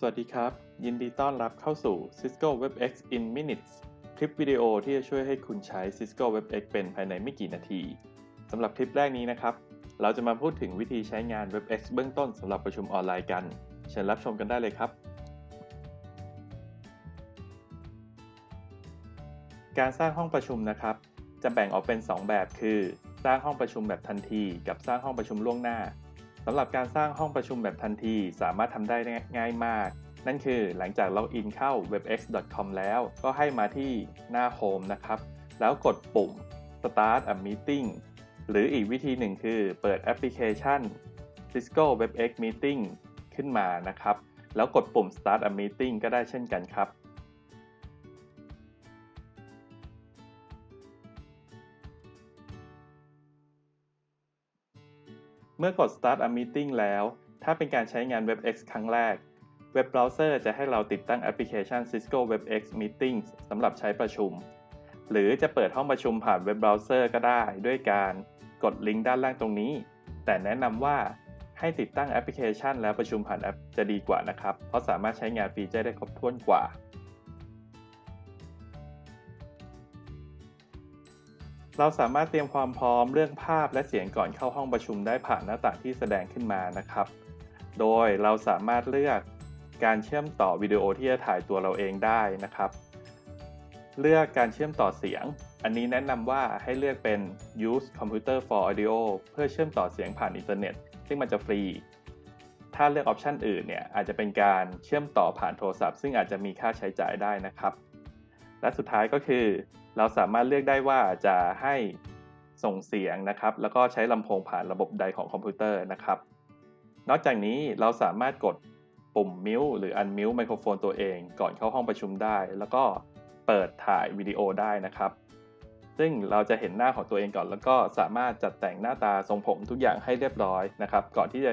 สวัสดีครับ ยินดีต้อนรับเข้าสู่ Cisco WebEx in Minutes คลิปวิดีโอที่จะช่วยให้คุณใช้ Cisco WebEx เป็นภายในไม่กี่นาทีสำหรับคลิปแรกนี้นะครับ เราจะมาพูดถึงวิธีใช้งาน WebEx เบื้องต้นสำหรับประชุมออนไลน์กัน เชิญรับชมกันได้เลยครับ การสร้างห้องประชุมนะครับ จะแบ่งออกเป็น 2 แบบคือ สร้างห้องประชุมแบบทันที กับสร้างห้องประชุมล่วงหน้า สำหรับการสร้างห้องประชุมแบบทันทีสามารถทำได้ง่ายมาก นั่นคือหลังจากล็อกอินเข้า webex.com แล้ว ก็ให้มาที่หน้า Home นะครับ แล้วกดปุ่ม Start a Meeting หรืออีกวิธีหนึ่งคือเปิดแอปพลิเคชัน Cisco WebEx Meeting ขึ้นมานะครับ แล้วกดปุ่ม Start a Meeting ก็ได้เช่นกันครับ เมื่อกด Start a Meeting แล้ว ถ้าเป็นการใช้งาน WebEx ครั้งแรก เว็บเบราว์เซอร์จะให้เราติดตั้งแอปพลิเคชัน Cisco WebEx Meetings สำหรับใช้ประชุม หรือจะเปิดห้องประชุมผ่านเว็บเบราว์เซอร์ก็ได้ด้วยการกดลิงก์ด้านล่างตรงนี้ แต่แนะนำว่าให้ติดตั้งแอปพลิเคชัน แล้วประชุมผ่านแอปจะดีกว่านะครับ เพราะสามารถใช้งานฟีเจอร์ได้ครบถ้วนกว่า เราสามารถเตรียมความพร้อมเรื่องภาพและเสียงก่อนเข้าห้องประชุมได้ผ่านหน้าต่างที่แสดงขึ้นมานะครับ โดยเราสามารถเลือกการเชื่อมต่อวิดีโอที่จะถ่ายตัวเราเองได้นะครับ เลือกการเชื่อมต่อเสียง อันนี้แนะนำว่าให้เลือกเป็น use computer for audio เพื่อเชื่อมต่อเสียงผ่านอินเทอร์เน็ต ซึ่งมันจะฟรี ถ้าเลือกออปชันอื่นเนี่ยอาจจะเป็นการเชื่อมต่อผ่านโทรศัพท์ ซึ่งอาจจะมีค่าใช้จ่ายได้นะครับ และสุดท้ายก็คือ เราสามารถเลือกได้ว่าจะให้ส่งเสียงนะครับ แล้วก็ใช้ลำโพงผ่านระบบใดของคอมพิวเตอร์นะครับ นอกจากนี้เราสามารถกดปุ่มมิวหรืออันมิวไมโครโฟนตัวเอง ก่อนเข้าห้องประชุมได้ แล้วก็เปิดถ่ายวิดีโอได้นะครับ ซึ่งเราจะเห็นหน้าของตัวเองก่อน แล้วก็สามารถจัดแต่งหน้าตาทรงผมทุกอย่างให้เรียบร้อยนะครับ ก่อนที่จะ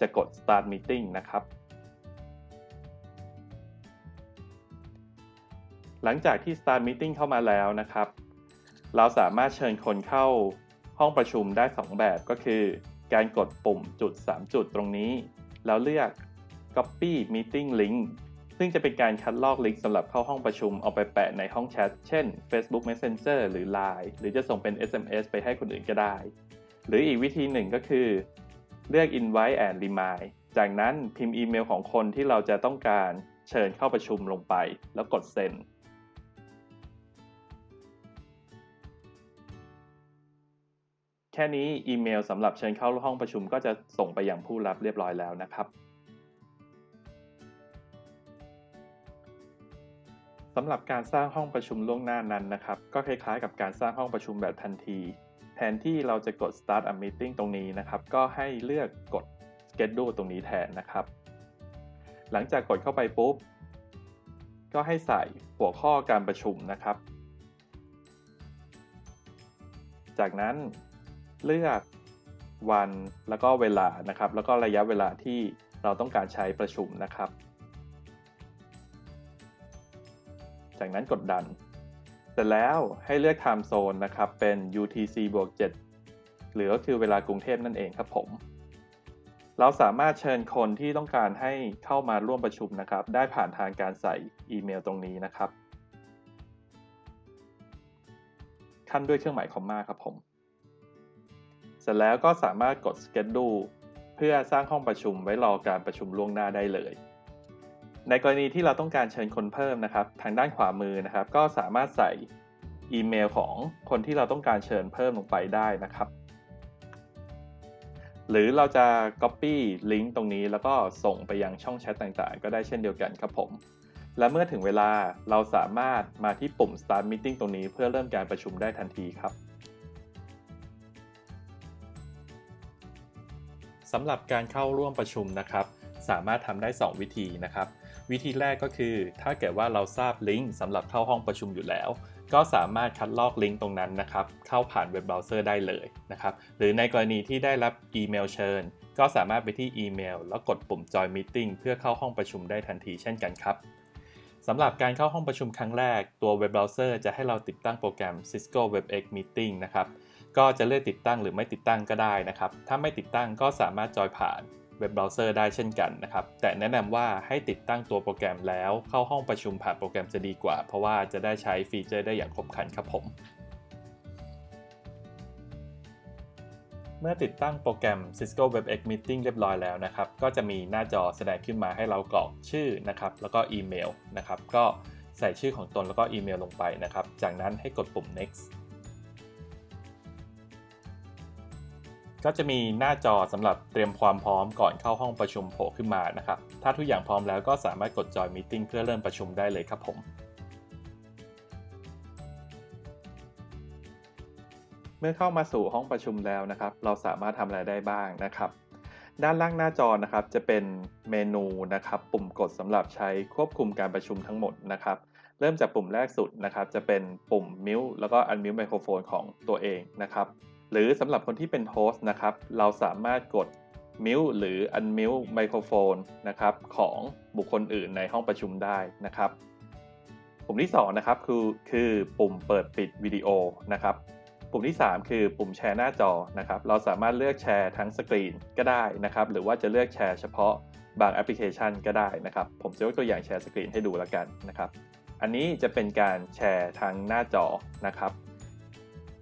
จะกด start meeting นะครับ หลังจากที่ start meeting เข้ามาแล้วนะครับ เราสามารถเชิญคนเข้าห้องประชุมได้ 2 แบบก็คือ การกดปุ่มจุด 3 จุดตรงนี้ แล้วเลือก copy meeting link ซึ่งจะเป็นการคัดลอกลิงก์สำหรับเข้าห้องประชุมเอาไปแปะในห้องแชท เช่น Facebook Messenger หรือ Line หรือจะส่งเป็น SMS ไปให้คนอื่นก็ได้ หรืออีกวิธีหนึ่งก็คือ เลือก invite and remind จากนั้นพิมพ์อีเมลของคนที่เราจะต้องการเชิญเข้าประชุมลงไป แล้วกด send แค่นี้อีเมลสำหรับเชิญเข้าห้องประชุมก็จะส่งไปยังผู้รับเรียบร้อยแล้วนะครับสำหรับการสร้างห้องประชุมล่วงหน้านั้นนะครับ ก็คล้ายๆ กับการสร้างห้องประชุมแบบทันที แทนที่เราจะกด start a meeting ตรงนี้นะครับ ก็ให้เลือกกด schedule ตรงนี้แทนนะครับ หลังจากกดเข้าไปปุ๊บ ก็ให้ใส่หัวข้อการประชุมนะครับ จากนั้น เลือกวันแล้วก็เวลานะครับ แล้วก็ระยะเวลาที่เราต้องการใช้ประชุมนะครับ จากนั้นกดดัน เสร็จแล้วให้เลือก time zone นะครับเป็น UTC บวก7หรือก็คือเวลากรุงเทพนั่นเองครับผม เราสามารถเชิญคนที่ต้องการให้เข้ามาร่วมประชุมนะครับ ได้ผ่านทางการใส่อีเมลตรงนี้นะครับขั้นด้วยเครื่องหมายคอมมาครับผม สร็จแล้วก็สามารถกด schedule เพื่อสร้างห้องประชุมไว้รอการประชุมล่วงหน้าได้เลย ในกรณีที่เราต้องการเชิญคนเพิ่มนะครับ ทางด้านขวามือนะครับ ก็สามารถใส่อีเมลของคนที่เราต้องการเชิญเพิ่มลงไปได้นะครับ หรือเราจะ copy ลิงก์ตรงนี้แล้วก็ส่งไปยังช่องแชทต่างๆ ก็ได้เช่นเดียวกันครับผม และเมื่อถึงเวลาเราสามารถมาที่ปุ่ม start meeting ตรงนี้เพื่อเริ่มการประชุมได้ทันทีครับำหรับการเข้าร่วมประชุมนะครับ สามารถทำได้ 2 วิธีนะครับ วิธีแรกก็คือ ถ้าเกิดว่าเราทราบลิงก์สำหรับเข้าห้องประชุมอยู่แล้ว ก็สามารถคัดลอกลิงก์ตรงนั้นนะครับ เข้าผ่านเว็บเบราว์เซอร์ได้เลยนะครับ หรือในกรณีที่ได้รับอีเมลเชิญ ก็สามารถไปที่อีเมล แล้วกดปุ่ม Join Meeting เพื่อเข้าห้องประชุมได้ทันทีเช่นกันครับสำหรับการเข้าห้องประชุมครั้งแรก ตัวเว็บเบราว์เซอร์จะให้เราติดตั้งโปรแกรม Cisco WebEx Meeting นะครับ ก็จะเลือกติดตั้งหรือไม่ติดตั้งก็ได้นะครับ ถ้าไม่ติดตั้งก็สามารถจอยผ่านเว็บเบราว์เซอร์ได้เช่นกันนะครับ แต่แนะนำว่าให้ติดตั้งตัวโปรแกรมแล้วเข้าห้องประชุมผ่านโปรแกรมจะดีกว่า เพราะว่าจะได้ใช้ฟีเจอร์ได้อย่างครบครันครับผม เมื่อติดตั้งโปรแกรม Cisco WebEx Meeting เรียบร้อยแล้วนะครับ ก็จะมีหน้าจอแสดงขึ้นมาให้เรากรอกชื่อนะครับ แล้วก็อีเมลนะครับ ก็ใส่ชื่อของตนแล้วก็อีเมลลงไปนะครับ จากนั้นให้กดปุ่ม next ก็จะมีหน้าจอสำหรับเตรียมความพร้อมก่อนเข้าห้องประชุมโผล่ขึ้นมานะครับ ถ้าทุกอย่างพร้อมแล้วก็สามารถกด join meeting เพื่อเริ่มประชุมได้เลยครับผมเมื่อเข้ามาสู่ห้องประชุมแล้วนะครับ เราสามารถทำอะไรได้บ้างนะครับ ด้านล่างหน้าจอนะครับจะเป็นเมนูนะครับ ปุ่มกดสำหรับใช้ควบคุมการประชุมทั้งหมดนะครับ เริ่มจากปุ่มแรกสุดนะครับ จะเป็นปุ่ม mute แล้วก็ unmute microphone ของตัวเองนะครับ หรือสำหรับคนที่เป็นโฮสต์นะครับ เราสามารถกด mute หรือ unmute microphone นะครับของบุคคลอื่นในห้องประชุมได้นะครับ ปุ่มที่2นะครับคือคือปุ่มเปิดปิดวิดีโอนะครับ ปุ่มที่ 3 คือปุ่มแชร์หน้าจอนะครับ เราสามารถเลือกแชร์ทั้งสกรีนก็ได้นะครับ หรือว่าจะเลือกแชร์เฉพาะบางแอปพลิเคชันก็ได้นะครับ ผมจะยกตัวอย่างแชร์สกรีนให้ดูแล้วกันนะครับ อันนี้จะเป็นการแชร์ทางหน้าจอนะครับ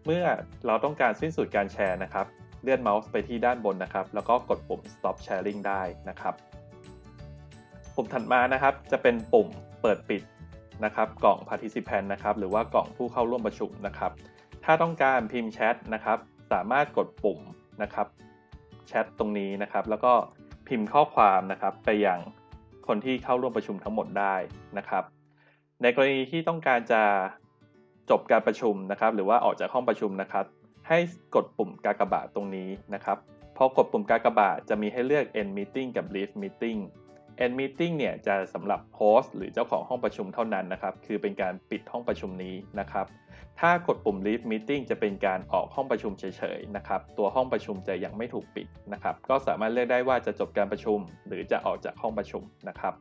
เมื่อเราต้องการสิ้นสุดการแชร์นะครับ เลื่อนเมาส์ไปที่ด้านบนนะครับ แล้วก็กดปุ่ม stop sharing ได้นะครับ ปุ่มถัดมานะครับ จะเป็นปุ่มเปิดปิดนะครับ กล่อง participant นะครับ หรือว่ากล่องผู้เข้าร่วมประชุมนะครับ ถ้าต้องการพิมพ์แชทนะครับ สามารถกดปุ่มนะครับแชทตรงนี้นะครับ แล้วก็พิมพ์ข้อความนะครับ ไปยังคนที่เข้าร่วมประชุมทั้งหมดได้นะครับ ในกรณีที่ต้องการจะ จบการประชุมนะครับ หรือว่าออกจากห้องประชุมนะครับ ให้กดปุ่มกากบาทตรงนี้นะครับพอกดปุ่มกากบาทจะมีให้เลือก end meeting กับ leave meeting end meeting เนี่ยจะสำหรับโฮสต์หรือเจ้าของห้องประชุมเท่านั้นนะครับ คือเป็นการปิดห้องประชุมนี้นะครับ ถ้ากดปุ่ม leave meeting จะเป็นการออกห้องประชุมเฉยๆนะครับ ตัวห้องประชุมจะยังไม่ถูกปิดนะครับ ก็สามารถเลือกได้ว่าจะจบการประชุม หรือจะออกจากห้องประชุมนะครับ